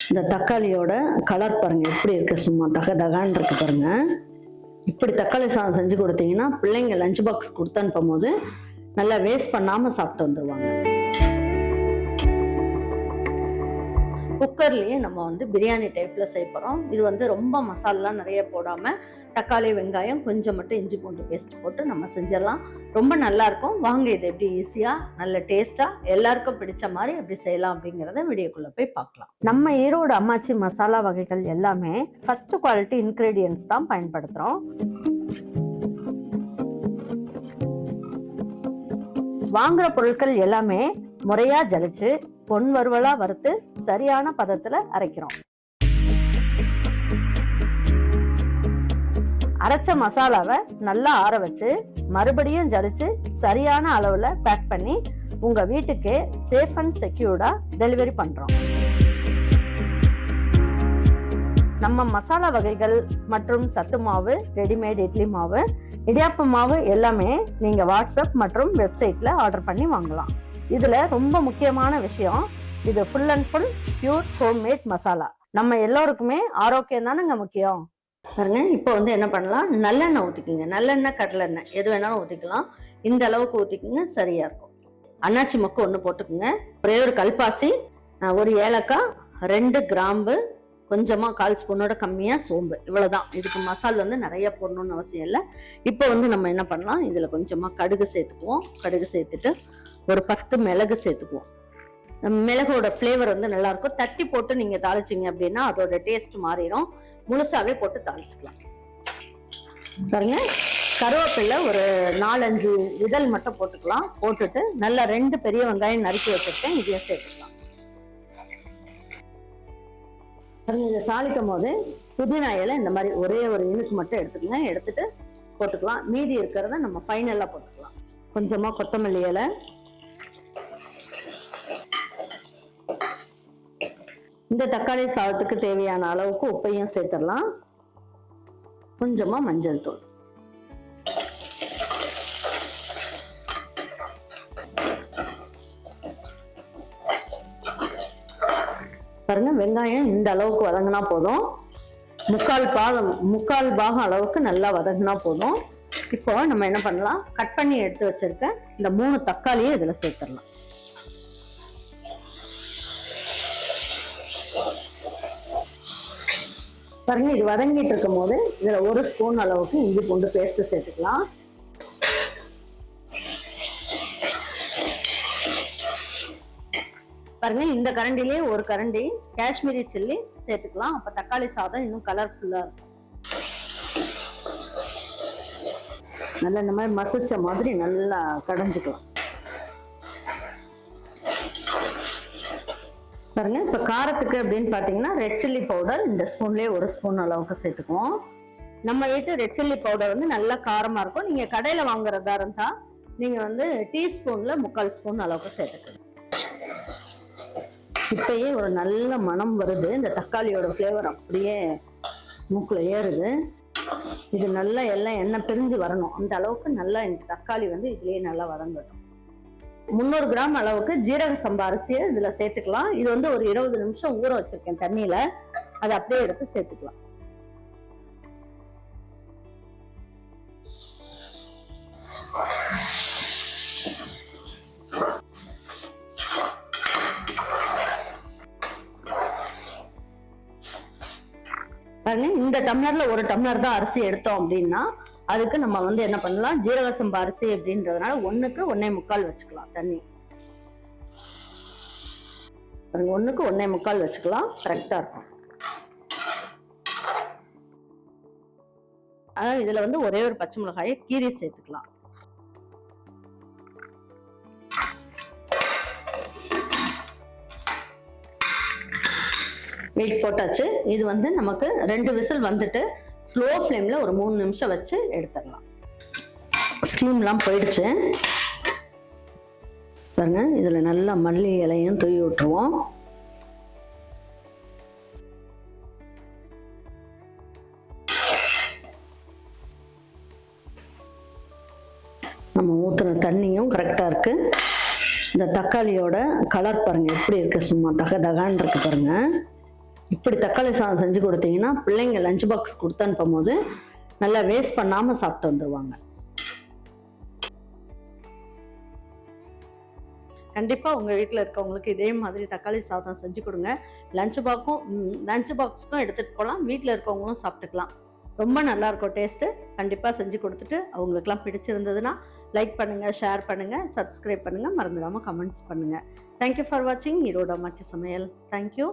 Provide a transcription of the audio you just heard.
இந்த தக்காளியோட கலர் பாருங்க எப்படி இருக்கு? சும்மா தக தகான் இருக்கு பாருங்க. இப்படி தக்காளி சாதம் செஞ்சு கொடுத்தீங்கன்னா பிள்ளைங்க லஞ்ச் பாக்ஸ் கொடுத்து அனுப்பும் போது நல்லா வேஸ்ட் பண்ணாம சாப்பிட்டு வந்துருவாங்க. குக்கர்லேயே நம்ம வந்து பிரியாணி டைப்பில் செய்ய போகிறோம் இது வந்து ரொம்ப மசாலாலாம் நிறைய போடாமல் தக்காளி வெங்காயம் கொஞ்சம் மட்டும் இஞ்சி பூண்டு பேஸ்ட் போட்டு நம்ம செஞ்சிடலாம். ரொம்ப நல்லாயிருக்கும் வாங்க இது எப்படி ஈஸியாக நல்ல டேஸ்ட்டாக எல்லாருக்கும் பிடிச்ச மாதிரி எப்படி செய்யலாம் அப்படிங்கிறத வீடியோக்குள்ளே போய் பார்க்கலாம். நம்ம ஈரோடு அம்மாச்சி மசாலா வகைகள் எல்லாமே ஃபஸ்ட்டு குவாலிட்டி இன்க்ரீடியன்ஸ் தான் பயன்படுத்துகிறோம் வாங்குற பொருட்கள் எல்லாமே முறையாக ஜலிச்சு பொன் வறுவலா வறுத்து சரியான பதத்துல அரைக்கிறோம். அரைச்ச மசாலாவை நல்லா ஆற வச்சு மறுபடியும் ஜலிச்சு சரியான அளவுல பேக் பண்ணி உங்க வீட்டுக்கு சேஃப் அண்ட் செக்யூர்டா டெலிவரி பண்றோம். நம்ம மசாலா வகைகள் மற்றும் சத்து மாவு ரெடிமேட் இட்லி மாவு இடியாப்ப மாவு எல்லாமே நீங்க வாட்ஸ்அப் மற்றும் வெப்சைட்ல ஆர்டர் பண்ணி வாங்கலாம். இதில் ரொம்ப முக்கியமான விஷயம் இது full and full pure homemade masala நம்ம எல்லோருக்குமே ஆரோக்கியம் தானேங்க முக்கியம். பாருங்க இப்போ வந்து என்ன பண்ணலாம்? நல்லெண்ணெய் ஊற்றிக்கிங்க நல்லெண்ணெய் கடலெண்ணெய் எது வேணாலும் ஊற்றிக்கலாம் இந்த அளவுக்கு ஊற்றிக்கிங்க சரியா இருக்கும். அன்னாச்சி மொக்கு ஒன்று போட்டுக்குங்க. ஒரே ஒரு கல்பாசி ஒரு ஏலக்காய் ரெண்டு கிராம்பு கொஞ்சமாக கால் ஸ்பூனோட கம்மியாக சோம்பு. இவ்வளோதான் இதுக்கு மசால் வந்து நிறைய போடணும்னு அவசியம் இல்லை. இப்போ வந்து நம்ம என்ன பண்ணலாம்? இதில் கொஞ்சமாக கடுகு சேர்த்துக்குவோம். கடுகு சேர்த்துட்டு ஒரு பத்து மிளகு சேர்த்துக்குவோம். மிளகோட ஃப்ளேவர் வந்து நல்லா இருக்கும் தட்டி போட்டு நீங்கள் தாளிச்சிங்க அப்படின்னா அதோட டேஸ்ட் மாறிடும். முழுசாவே போட்டு தாளிச்சுக்கலாம். பாருங்க. கருவேப்பிலை ஒரு நாலஞ்சு இதழ் மட்டும் போட்டுக்கலாம். போட்டுட்டு நல்லா ரெண்டு பெரிய வெங்காயம் நறுக்கி வச்சிருக்கேன். இதையும் சேர்த்துக்கலாம். பாருங்க இதை தாளிக்கும் போது புதினா இலை இந்த மாதிரி ஒரே ஒரு யூனிட் மட்டும் எடுத்துக்கங்க. எடுத்துட்டு போட்டுக்கலாம். மீதி இருக்கிறத நம்ம ஃபைனலாக போட்டுக்கலாம். கொஞ்சமா கொத்தமல்லி இலை இந்த தக்காளி சாதத்துக்கு தேவையான அளவுக்கு உப்பையும் சேர்த்துடலாம். கொஞ்சமாக மஞ்சள் தூள். பாருங்க வெங்காயம் இந்த அளவுக்கு வதங்கினா போதும். முக்கால் பாகம் முக்கால் பாகம் அளவுக்கு நல்லா வதங்கினா போதும். இப்போ நம்ம என்ன பண்ணலாம்? கட் பண்ணி எடுத்து வச்சிருக்க இந்த மூணு தக்காளியை இதில் சேர்த்துடலாம். பாருங்க இது வதங்கிட்டு இருக்கும் போது இதுல ஒரு ஸ்பூன் அளவுக்கு இஞ்சி பூண்டு பேஸ்ட் சேர்த்துக்கலாம். பாருங்க இந்த கரண்டிலேயே ஒரு கரண்டி காஷ்மீரி சில்லி சேர்த்துக்கலாம். அப்ப தக்காளி சாதம் இன்னும் கலர்ஃபுல்லா இருக்கும். நல்லா இந்த மாதிரி மசிச்ச மாதிரி நல்லா கடைஞ்சிக்கலாம். பாருங்க. இப்போ காரத்துக்கு அப்படின்னு பார்த்தீங்கன்னா ரெட் சில்லி பவுடர் இந்த ஸ்பூன்லேயே ஒரு ஸ்பூன் அளவுக்கு சேர்த்துக்குவோம். நம்ம வீட்டு ரெட் சில்லி பவுடர் வந்து நல்லா காரமாக இருக்கும். நீங்கள் கடையில் வாங்குறதா இருந்தால் நீங்கள் வந்து டீஸ்பூனில் முக்கால் ஸ்பூன் அளவுக்கு சேர்த்துக்கணும் இப்பயே ஒரு நல்ல மனம் வருது. இந்த தக்காளியோட ஃப்ளேவர் அப்படியே மூக்கில் ஏறுது. இது நல்லா எல்லாம் எண்ணெய் பிரிஞ்சு வரணும். அந்த அளவுக்கு நல்லா இந்த தக்காளி வந்து இதுலேயே நல்லா வதங்கட்டும். முந்நூறு கிராம் அளவுக்கு ஜீரக சம்பா அரிசியை இதுல சேர்த்துக்கலாம். இது வந்து ஒரு இருபது நிமிஷம் ஊற வச்சிருக்கேன் தண்ணியில். அதை அப்படியே எடுத்து சேர்த்துக்கலாம். பாருங்க இந்த டம்ளர்ல ஒரு டம்ளர் தான் அரிசி எடுத்தோம் அப்படின்னா அதுக்கு நம்ம வந்து என்ன பண்ணலாம்? ஜீரக சம்பா அரிசி அப்படின்றதுனால ஒன்றுக்கு ஒன்னே முக்கால் வச்சுக்கலாம் தண்ணி. ஒன்றுக்கு ஒண்ணுக்கு ஒன்னே முக்கால் வச்சுக்கலாம். கரெக்டா இருக்கும். அதாவது இதுல வந்து ஒரே ஒரு பச்சை மிளகாயை கீரை சேர்த்துக்கலாம். மீட் போட்டாச்சு. இது வந்து நமக்கு ரெண்டு விசில் வந்துட்டு ஸ்லோ ஃப்ளேம்ல ஒரு மூணு நிமிஷம் வச்சு எடுத்துடலாம். ஸ்டீம்லாம் போயிடுச்சு. பாருங்க இதில் நல்லா மல்லி இலையும் தூவி விட்டுருவோம். நம்ம ஊற்றுன தண்ணியும் கரெக்டாக இருக்கு. இந்த தக்காளியோட கலர் பாருங்க எப்படி இருக்கு? சும்மா தக தகான் இருக்கு பாருங்கள் இப்படி தக்காளி சாதம் செஞ்சு கொடுத்தீங்கன்னா பிள்ளைங்க லஞ்ச் பாக்ஸ் கொடுத்து அனுப்பும் போது நல்லா வேஸ்ட் பண்ணாமல் சாப்பிட்டு வந்துடுவாங்க கண்டிப்பாக உங்கள் வீட்டில் இருக்கவங்களுக்கு இதே மாதிரி தக்காளி சாதம் செஞ்சு கொடுங்க. லஞ்ச் பாக்கும் லஞ்ச் பாக்ஸ்க்கும் எடுத்துகிட்டு போகலாம் வீட்டில் இருக்கவங்களும் சாப்பிட்டுக்கலாம். ரொம்ப நல்லா இருக்கும் டேஸ்ட்டு கண்டிப்பாக செஞ்சு கொடுத்துட்டு அவங்களுக்குலாம் பிடிச்சிருந்ததுன்னா லைக் பண்ணுங்கள் ஷேர் பண்ணுங்கள் சப்ஸ்கிரைப் பண்ணுங்கள் மறந்துடாமல் கமெண்ட்ஸ் பண்ணுங்கள் தேங்க்யூ ஃபார் வாட்சிங் ஈரோட அம்மாச்சி சமையல். தேங்க்யூ